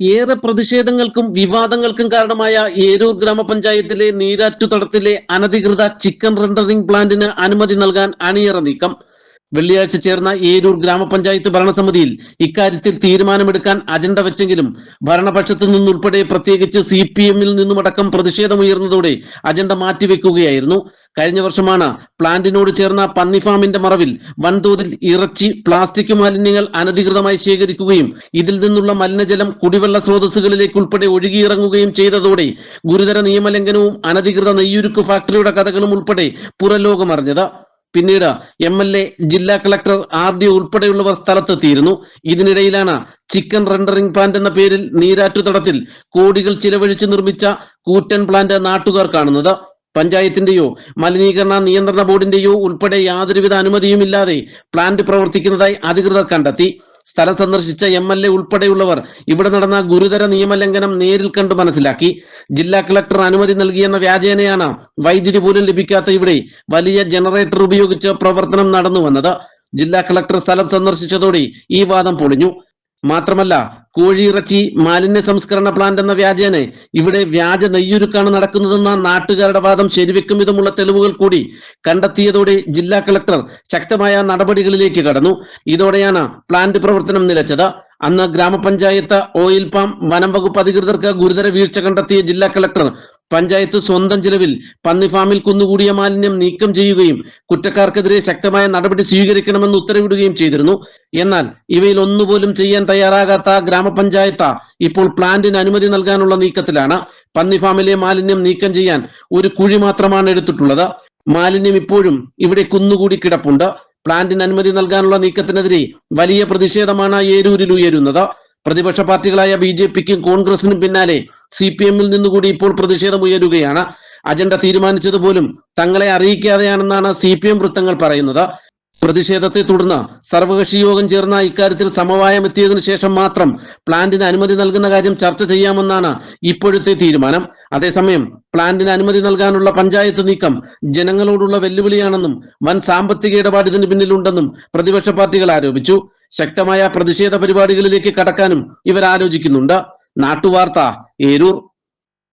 ഏറെ പ്രതിഷേധങ്ങൾക്കും വിവാദങ്ങൾക്കും കാരണമായ ഏരൂർ ഗ്രാമപഞ്ചായത്തിലെ നീരാറ്റുതടത്തിലെ അനധികൃത ചിക്കൻ റെൻഡറിംഗ് പ്ലാന്റിന് അനുമതി നൽകാൻ അണിയറ നീക്കം. വെള്ളിയാഴ്ച ചേർന്ന ഏരൂർ ഗ്രാമപഞ്ചായത്ത് ഭരണസമിതിയിൽ ഇക്കാര്യത്തിൽ തീരുമാനമെടുക്കാൻ അജണ്ട വെച്ചെങ്കിലും ഭരണപക്ഷത്തു നിന്നുൾപ്പെടെ പ്രത്യേകിച്ച് സി പി എമ്മിൽ നിന്നുമടക്കം പ്രതിഷേധമുയർന്നതോടെ അജണ്ട മാറ്റിവെക്കുകയായിരുന്നു. കഴിഞ്ഞ വർഷമാണ് പ്ലാന്റിനോട് ചേർന്ന പന്നിഫാമിന്റെ മറവിൽ വൻതോതിൽ ഇറച്ചി പ്ലാസ്റ്റിക് മാലിന്യങ്ങൾ അനധികൃതമായി ശേഖരിക്കുകയും ഇതിൽ നിന്നുള്ള മലിനജലം കുടിവെള്ള സ്രോതസ്സുകളിലേക്ക് ഉൾപ്പെടെ ഒഴുകിയിറങ്ങുകയും ചെയ്തതോടെ ഗുരുതര നിയമലംഘനവും അനധികൃത നെയ്യുരുക്ക് ഫാക്ടറിയുടെ കഥകളും ഉൾപ്പെടെ പുറലോകമറിഞ്ഞത് പിന്നീട് എം എൽ എ ജില്ലാ കളക്ടർ ആർ ഡി ഉൾപ്പെടെയുള്ളവർ സ്ഥലത്തെത്തിയിരുന്നു. ഇതിനിടയിലാണ് ചിക്കൻ റെൻഡറിംഗ് പ്ലാന്റ് എന്ന പേരിൽ നീരാറ്റുതടത്തിൽ കോടികൾ ചിലവഴിച്ച് നിർമ്മിച്ച കൂറ്റൻ പ്ലാന്റ് നാട്ടുകാർ കാണുന്നത്. പഞ്ചായത്തിന്റെയോ മലിനീകരണ നിയന്ത്രണ ബോർഡിന്റെയോ ഉൾപ്പെടെ യാതൊരുവിധ അനുമതിയുമില്ലാതെ പ്ലാന്റ് പ്രവർത്തിക്കുന്നതായി അധികൃതർ കണ്ടെത്തി. സ്ഥലം സന്ദർശിച്ച എം എൽ എ ഉൾപ്പെടെയുള്ളവർ ഇവിടെ നടന്ന ഗുരുതര നിയമലംഘനം നേരിൽ കണ്ട് മനസ്സിലാക്കി. ജില്ലാ കളക്ടർ അനുമതി നൽകിയെന്ന വ്യാജേനയാണ് വൈദ്യുതി പോലും ലഭിക്കാത്ത ഇവിടെ വലിയ ജനറേറ്റർ ഉപയോഗിച്ച് പ്രവർത്തനം നടന്നു വന്നത് ജില്ലാ കളക്ടർ സ്ഥലം സന്ദർശിച്ചതോടെ ഈ വാദം പൊളിഞ്ഞു. മാത്രമല്ല കോഴിയിറച്ചി മാലിന്യ സംസ്കരണ പ്ലാന്റ് എന്ന വ്യാജേന ഇവിടെ വ്യാജ നെയ്യുരുക്കാണ് നടക്കുന്നതെന്ന നാട്ടുകാരുടെ വാദം ശരിവെക്കും വിധമുള്ള തെളിവുകൾ കൂടി കണ്ടെത്തിയതോടെ ജില്ലാ കളക്ടർ ശക്തമായ നടപടികളിലേക്ക് കടന്നു. ഇതോടെയാണ് പ്ലാന്റ് പ്രവർത്തനം നിലച്ചത്. അന്ന് ഗ്രാമപഞ്ചായത്ത് ഓയിൽ പാം വനം വകുപ്പ് അധികൃതർക്ക് ഗുരുതര വീഴ്ച കണ്ടെത്തിയ ജില്ലാ കളക്ടർ പഞ്ചായത്ത് സ്വന്തം ചിലവിൽ പന്നിഫാമിൽ കുന്നുകൂടിയ മാലിന്യം നീക്കം ചെയ്യുകയും കുറ്റക്കാർക്കെതിരെ ശക്തമായ നടപടി സ്വീകരിക്കണമെന്ന് ഉത്തരവിടുകയും ചെയ്തിരുന്നു. എന്നാൽ ഇവയിൽ ഒന്നുപോലും ചെയ്യാൻ തയ്യാറാകാത്ത ഗ്രാമപഞ്ചായത്ത് ഇപ്പോൾ പ്ലാന്റിന് അനുമതി നൽകാനുള്ള നീക്കത്തിലാണ്. പന്നിഫാമിലെ മാലിന്യം നീക്കം ചെയ്യാൻ ഒരു കുഴി മാത്രമാണ് എടുത്തിട്ടുള്ളത്. മാലിന്യം ഇപ്പോഴും ഇവിടെ കുന്നുകൂടി കിടപ്പുണ്ട്. പ്ലാന്റിന് അനുമതി നൽകാനുള്ള നീക്കത്തിനെതിരെ വലിയ പ്രതിഷേധമാണ് ഏരൂരിൽ ഉയരുന്നത്. പ്രതിപക്ഷ പാർട്ടികളായ ബി കോൺഗ്രസിനും പിന്നാലെ സി പി എമ്മിൽ നിന്നുകൂടി ഇപ്പോൾ പ്രതിഷേധം ഉയരുകയാണ്. അജണ്ട തീരുമാനിച്ചത് പോലും തങ്ങളെ അറിയിക്കാതെയാണെന്നാണ് സി പി എം വൃത്തങ്ങൾ പറയുന്നത്. പ്രതിഷേധത്തെ തുടർന്ന് സർവകക്ഷി യോഗം ചേർന്ന ഇക്കാര്യത്തിൽ സമവായം എത്തിയതിനു ശേഷം മാത്രം പ്ലാന്റിന് അനുമതി നൽകുന്ന കാര്യം ചർച്ച ചെയ്യാമെന്നാണ് ഇപ്പോഴത്തെ തീരുമാനം. അതേസമയം പ്ലാന്റിന് അനുമതി നൽകാനുള്ള പഞ്ചായത്ത് നീക്കം ജനങ്ങളോടുള്ള വെല്ലുവിളിയാണെന്നും വൻ സാമ്പത്തിക ഇടപാട് ഇതിന് പിന്നിലുണ്ടെന്നും പ്രതിപക്ഷ പാർട്ടികൾ ആരോപിച്ചു. ശക്തമായ പ്രതിഷേധ പരിപാടികളിലേക്ക് കടക്കാനും ഇവർ ആലോചിക്കുന്നുണ്ട്. നാട്ടുവാർത്ത ഏരൂർ